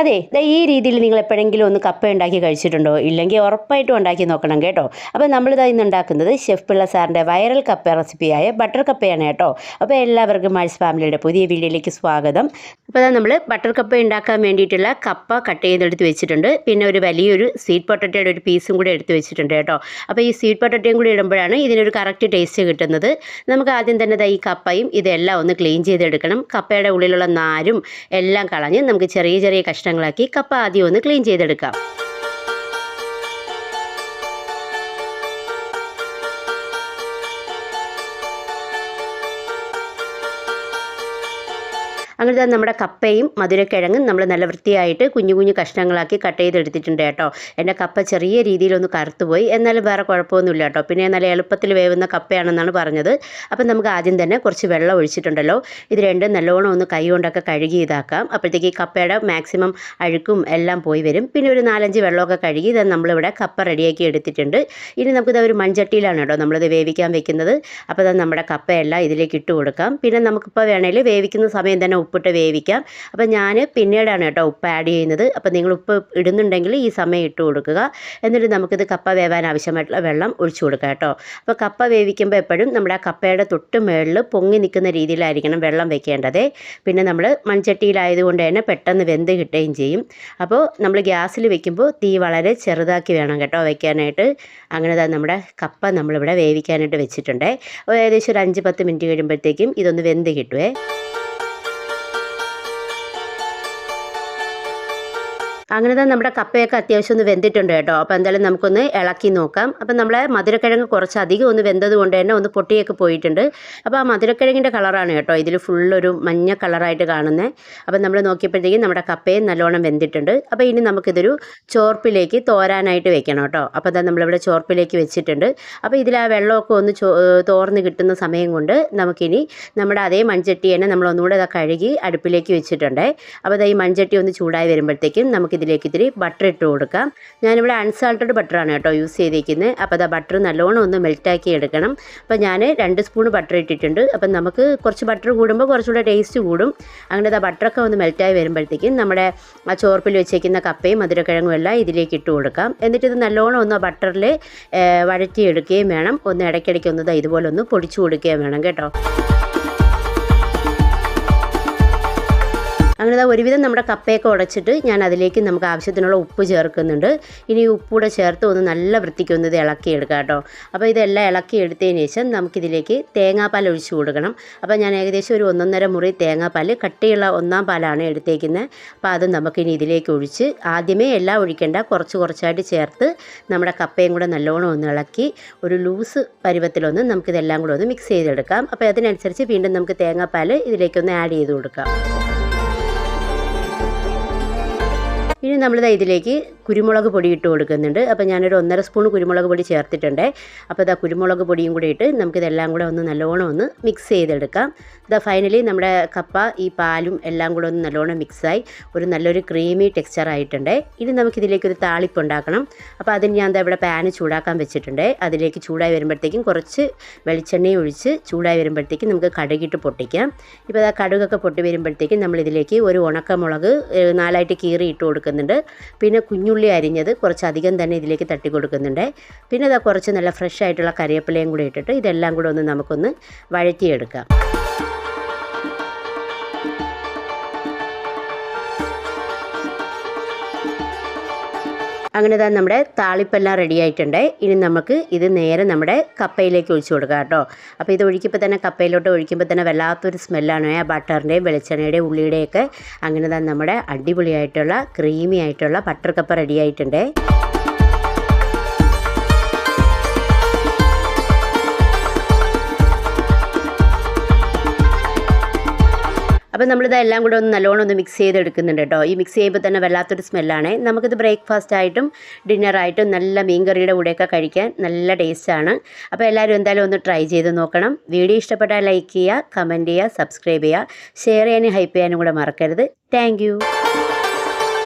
അതെ ഈ രീതിയിൽ നിങ്ങൾ എപ്പോഴെങ്കിലും ഒന്ന് കപ്പ ഉണ്ടാക്കി കഴിച്ചിട്ടുണ്ടോ? ഇല്ലെങ്കിൽ ഉറപ്പായിട്ടും ഉണ്ടാക്കി നോക്കണം കേട്ടോ. അപ്പോൾ നമ്മളിതാ ഇന്ന് ഉണ്ടാക്കുന്നത് ഷെഫ് പിള്ള സാറിന്റെ വൈറൽ കപ്പ റെസിപ്പിയായ ബട്ടർ കപ്പയാണ് കേട്ടോ. അപ്പോൾ എല്ലാവർക്കും മാഴ്സ് ഫാമിലിയുടെ പുതിയ വീഡിയോയിലേക്ക് സ്വാഗതം. അപ്പോൾ അതാ നമ്മൾ ബട്ടർ കപ്പ ഉണ്ടാക്കാൻ വേണ്ടിയിട്ടുള്ള കപ്പ കട്ട് ചെയ്തെടുത്ത് വെച്ചിട്ടുണ്ട്. പിന്നെ ഒരു വലിയൊരു സ്വീറ്റ് പൊട്ടറ്റയുടെ ഒരു പീസും കൂടി എടുത്ത് വെച്ചിട്ടുണ്ട് കേട്ടോ. അപ്പോൾ ഈ സ്വീറ്റ് പൊട്ടറ്റയും കൂടി ഇടുമ്പോഴാണ് ഇതിനൊരു കറക്റ്റ് ടേസ്റ്റ് കിട്ടുന്നത്. നമുക്ക് ആദ്യം തന്നെ ഈ കപ്പയും ഇതെല്ലാം ഒന്ന് ക്ലീൻ ചെയ്തെടുക്കണം. കപ്പയുടെ ഉള്ളിലുള്ള നാരും എല്ലാം കളഞ്ഞ് നമുക്ക് ചെറിയ ചെറിയ കഷ്ണങ്ങളാക്കി കപ്പ ആദ്യം ഒന്ന് ക്ലീൻ ചെയ്തെടുക്കാം. അങ്ങനെ നമ്മുടെ കപ്പയും മധുരക്കിഴങ്ങും നമ്മൾ നല്ല വൃത്തിയായിട്ട് കുഞ്ഞു കുഞ്ഞു കഷ്ണങ്ങളാക്കി കട്ട് ചെയ്തെടുത്തിട്ടുണ്ട് കേട്ടോ. എന്റെ കപ്പ ചെറിയ രീതിയിലൊന്ന് കറുത്തുപോയി എന്നാലും വേറെ കുഴപ്പമൊന്നുമില്ല കേട്ടോ. പിന്നെ നല്ല എളുപ്പത്തിൽ വേവുന്ന കപ്പയാണെന്നാണ് പറഞ്ഞത്. അപ്പം നമുക്ക് ആദ്യം തന്നെ കുറച്ച് വെള്ളം ഒഴിച്ചിട്ടുണ്ടല്ലോ. ഇത് രണ്ടും നല്ലോണം ഒന്ന് കൈ കൊണ്ടൊക്കെ കഴുകി ഇതാക്കാം. അപ്പോഴത്തേക്ക് ഈ കപ്പയുടെ മാക്സിമം അഴുക്കും എല്ലാം പോയി വരും. പിന്നെ ഒരു നാലഞ്ച് വെള്ളമൊക്കെ കഴുകി ഇത് നമ്മളിവിടെ കപ്പ റെഡിയാക്കി എടുത്തിട്ടുണ്ട്. ഇനി നമുക്കിത് ഒരു മൺചട്ടിയിലാണ് കേട്ടോ നമ്മളിത് വേവിക്കാൻ വെക്കുന്നത്. അപ്പോൾ അത് നമ്മുടെ കപ്പയെല്ലാം ഇതിലേക്ക് ഇട്ട് കൊടുക്കാം. പിന്നെ നമുക്കിപ്പോൾ വേണമെങ്കിൽ വേവിക്കുന്ന സമയം തന്നെ ഉപ്പിട്ട് വേവിക്കാം. അപ്പോൾ ഞാൻ പിന്നീടാണ് കേട്ടോ ഉപ്പ് ആഡ് ചെയ്യുന്നത്. അപ്പോൾ നിങ്ങൾ ഉപ്പ് ഇടുന്നുണ്ടെങ്കിൽ ഈ സമയം ഇട്ട് കൊടുക്കുക. എന്നിട്ട് നമുക്കിത് കപ്പ വേവാൻ ആവശ്യമായിട്ടുള്ള വെള്ളം ഒഴിച്ചു കൊടുക്കാം കേട്ടോ. അപ്പോൾ കപ്പ വേവിക്കുമ്പോൾ എപ്പോഴും നമ്മുടെ ആ കപ്പയുടെ തൊട്ട് മുകളിൽ പൊങ്ങി നിൽക്കുന്ന രീതിയിലായിരിക്കണം വെള്ളം വെക്കേണ്ടത്. പിന്നെ നമ്മൾ മൺചട്ടിയിലായതുകൊണ്ട് തന്നെ പെട്ടെന്ന് വെന്ത് കിട്ടുകയും ചെയ്യും. അപ്പോൾ നമ്മൾ ഗ്യാസിൽ വെക്കുമ്പോൾ തീ വളരെ ചെറുതാക്കി വേണം കേട്ടോ വെക്കാനായിട്ട്. അങ്ങനെ തന്നെ നമ്മുടെ കപ്പ നമ്മളിവിടെ വേവിക്കാനായിട്ട് വെച്ചിട്ടുണ്ട്. ഏകദേശം ഒരു അഞ്ച് പത്ത് മിനിറ്റ് കഴിയുമ്പോഴത്തേക്കും ഇതൊന്ന് വെന്ത് കിട്ടുമേ അങ്ങനെ തന്നെ നമ്മുടെ കപ്പയൊക്കെ അത്യാവശ്യം ഒന്ന് വെന്തിട്ടുണ്ട് കേട്ടോ. അപ്പോൾ എന്തായാലും നമുക്കൊന്ന് ഇളക്കി നോക്കാം. അപ്പം നമ്മളെ മധുരക്കിഴങ്ങ് കുറച്ച് അധികം ഒന്ന് വെന്തത് കൊണ്ട് തന്നെ ഒന്ന് പൊട്ടിയൊക്കെ പോയിട്ടുണ്ട്. അപ്പോൾ ആ മധുരക്കിഴങ്ങിന്റെ കളറാണ് കേട്ടോ. ഇതിൽ ഫുള്ളൊരു മഞ്ഞ കളറായിട്ട് കാണുന്നത് അപ്പം നമ്മൾ നോക്കിയപ്പോഴത്തേക്കും നമ്മുടെ കപ്പയും നല്ലോണം വെന്തിട്ടുണ്ട്. അപ്പോൾ ഇനി നമുക്കിതൊരു ചോർപ്പിലേക്ക് തോരാനായിട്ട് വെക്കണം കേട്ടോ. അപ്പോൾ അതാ നമ്മളിവിടെ ചോർപ്പിലേക്ക് വെച്ചിട്ടുണ്ട്. അപ്പോൾ ഇതിൽ ആ വെള്ളമൊക്കെ ഒന്ന് തോർന്ന് കിട്ടുന്ന സമയം കൊണ്ട് നമുക്കിനി നമ്മുടെ അതേ മൺചട്ടി തന്നെ നമ്മൾ ഒന്നുകൂടെ കഴുകി അടുപ്പിലേക്ക് വെച്ചിട്ടുണ്ട്. അപ്പോൾ ഈ മൺചട്ടി ഒന്ന് ചൂടായി വരുമ്പോഴത്തേക്കും നമുക്ക് ഇതിലേക്ക് ഇത്തിരി ബട്ടർ ഇട്ട് കൊടുക്കാം. ഞാനിവിടെ അൺസാൾട്ടഡ് ബട്ടറാണ് കേട്ടോ യൂസ് ചെയ്തിരിക്കുന്നത് അപ്പോൾ അത് ബട്ടർ നല്ലോണം ഒന്ന് മെൽറ്റാക്കി എടുക്കണം. അപ്പോൾ ഞാൻ രണ്ട് സ്പൂൺ ബട്ടർ ഇട്ടിട്ടുണ്ട്. അപ്പം നമുക്ക് കുറച്ച് ബട്ടർ കൂടുമ്പോൾ കുറച്ചുകൂടെ ടേസ്റ്റ് കൂടും. അങ്ങനെ അത് ബട്ടറൊക്കെ ഒന്ന് മെൽറ്റായി വരുമ്പോഴത്തേക്കും നമ്മുടെ ആ ചോർപ്പിൽ വെച്ചേക്കുന്ന കപ്പയും മധുരക്കിഴങ്ങും എല്ലാം ഇതിലേക്ക് ഇട്ട് കൊടുക്കാം. എന്നിട്ട് ഇത് നല്ലോണം ഒന്ന് ബട്ടറിൽ വഴറ്റിയെടുക്കുകയും വേണം. ഒന്ന് ഇടയ്ക്കിടയ്ക്ക് ഒന്ന് ഇതുപോലെ ഒന്ന് പൊടിച്ചു കൊടുക്കുകയും വേണം കേട്ടോ. അങ്ങനെ ഒരുവിധം നമ്മുടെ കപ്പയൊക്കെ ഉടച്ചിട്ട് ഞാൻ അതിലേക്ക് നമുക്ക് ആവശ്യത്തിനുള്ള ഉപ്പ് ചേർക്കുന്നുണ്ട്. ഇനി ഉപ്പൂടെ ചേർത്ത് ഒന്ന് നല്ല വൃത്തിക്ക് ഒന്ന് ഇത് ഇളക്കിയെടുക്കാം കേട്ടോ. അപ്പോൾ ഇതെല്ലാം ഇളക്കിയെടുത്തതിന് ശേഷം നമുക്കിതിലേക്ക് തേങ്ങാപ്പാൽ ഒഴിച്ചു കൊടുക്കണം. അപ്പോൾ ഞാൻ ഏകദേശം ഒരു ഒന്നൊന്നര മുറി തേങ്ങാപ്പാൽ കട്ടിയുള്ള ഒന്നാം പാലാണ് എടുത്തേക്കുന്നത് അപ്പോൾ അത് നമുക്കിനി ഇതിലേക്ക് ഒഴിച്ച് ആദ്യമേ എല്ലാം ഒഴിക്കേണ്ട കുറച്ച് കുറച്ചായിട്ട് ചേർത്ത് നമ്മുടെ കപ്പയും കൂടെ നല്ലോണം ഒന്ന് ഇളക്കി ഒരു ലൂസ് പരുവത്തിലൊന്ന് നമുക്കിതെല്ലാം കൂടെ ഒന്ന് മിക്സ് ചെയ്തെടുക്കാം. അപ്പോൾ അതിനനുസരിച്ച് വീണ്ടും നമുക്ക് തേങ്ങാപ്പാൽ ഇതിലേക്കൊന്ന് ആഡ് ചെയ്ത് കൊടുക്കാം. ഇനി നമ്മളിത് ഇതിലേക്ക് കുരുമുളക് പൊടി ഇട്ട് കൊടുക്കുന്നുണ്ട്. അപ്പോൾ ഞാനൊരു ഒന്നര സ്പൂൺ കുരുമുളക് പൊടി ചേർത്തിട്ടുണ്ട്. അപ്പോൾ ഇതാ കുരുമുളക് പൊടിയും കൂടി ഇട്ട് നമുക്കിതെല്ലാം കൂടെ ഒന്ന് നല്ലോണം ഒന്ന് മിക്സ് ചെയ്തെടുക്കാം. ഇതാ ഫൈനലി നമ്മുടെ കപ്പ ഈ പാലും എല്ലാം കൂടെ ഒന്ന് നല്ലോണം മിക്സായി ഒരു നല്ലൊരു ക്രീമി ടെക്സ്ചർ ആയിട്ടുണ്ട്. ഇനി നമുക്കിതിലേക്കൊരു താളിപ്പ് ഉണ്ടാക്കണം. അപ്പോൾ അതിന് ഞാൻ എന്താ ഇവിടെ പാന് ചൂടാക്കാൻ വെച്ചിട്ടുണ്ട്. അതിലേക്ക് ചൂടായി വരുമ്പോഴത്തേക്കും കുറച്ച് വെളിച്ചെണ്ണയും ഒഴിച്ച് ചൂടായി വരുമ്പോഴത്തേക്കും നമുക്ക് കടുകിട്ട് പൊട്ടിക്കാം. ഇപ്പോൾ ആ കടുകൊക്കെ പൊട്ടി വരുമ്പോഴത്തേക്കും നമ്മളിതിലേക്ക് ഒരു ഉണക്കമുളക് നാലായിട്ട് കീറി ഇട്ട് കൊടുക്കുന്നുണ്ട്. പിന്നെ കുഞ്ഞുള്ളി അരിഞ്ഞത് കുറച്ചധികം തന്നെ ഇതിലേക്ക് തട്ടി കൊടുക്കുന്നുണ്ട്. പിന്നെ ഇതാ കുറച്ച് നല്ല ഫ്രഷ് ആയിട്ടുള്ള കറിവേപ്പിലയും കൂടി ഇട്ടിട്ട് ഇതെല്ലാം കൂടെ ഒന്ന് നമുക്കൊന്ന് വഴറ്റിയെടുക്കാം. അങ്ങനെ തന്നെ നമ്മുടെ താളിപ്പെല്ലാം റെഡി ആയിട്ടുണ്ട്. ഇനി നമുക്ക് ഇത് നേരെ നമ്മുടെ കപ്പയിലേക്ക് ഒഴിച്ചു കൊടുക്കാം കേട്ടോ. അപ്പോൾ ഇത് ഒഴിക്കുമ്പോൾ തന്നെ കപ്പയിലോട്ട് ഒഴിക്കുമ്പോൾ തന്നെ വല്ലാത്തൊരു സ്മെല്ലാണ്. ആ ബട്ടറിന്റെയും വെളിച്ചെണ്ണയുടെയും ഉള്ളിയുടെയൊക്കെ അങ്ങനെ തന്നെ നമ്മുടെ അടിപൊളിയായിട്ടുള്ള ക്രീമി ആയിട്ടുള്ള ബട്ടർ കപ്പ റെഡി ആയിട്ടുണ്ട്. അപ്പോൾ നമ്മളിത് എല്ലാം കൂടെ ഒന്ന് നല്ലോണം ഒന്ന് മിക്സ് ചെയ്തെടുക്കുന്നുണ്ട് കേട്ടോ. ഈ മിക്സ് ചെയ്യുമ്പോൾ തന്നെ വല്ലാത്തൊരു സ്മെല്ലാണ് നമുക്കിത് ബ്രേക്ക്ഫാസ്റ്റ് ആയിട്ടും ഡിന്നറായിട്ടും നല്ല മീൻകറിയുടെ കൂടെയൊക്കെ കഴിക്കാൻ നല്ല ടേസ്റ്റാണ് അപ്പോൾ എല്ലാവരും എന്തായാലും ഒന്ന് ട്രൈ ചെയ്ത് നോക്കണം. വീഡിയോ ഇഷ്ടപ്പെട്ടാൽ ലൈക്ക് ചെയ്യുക കമന്റ് ചെയ്യുക സബ്സ്ക്രൈബ് ചെയ്യുക. ഷെയർ ചെയ്യാനും ഹൈപ്പ് ചെയ്യാനും കൂടെ മറക്കരുത്. താങ്ക്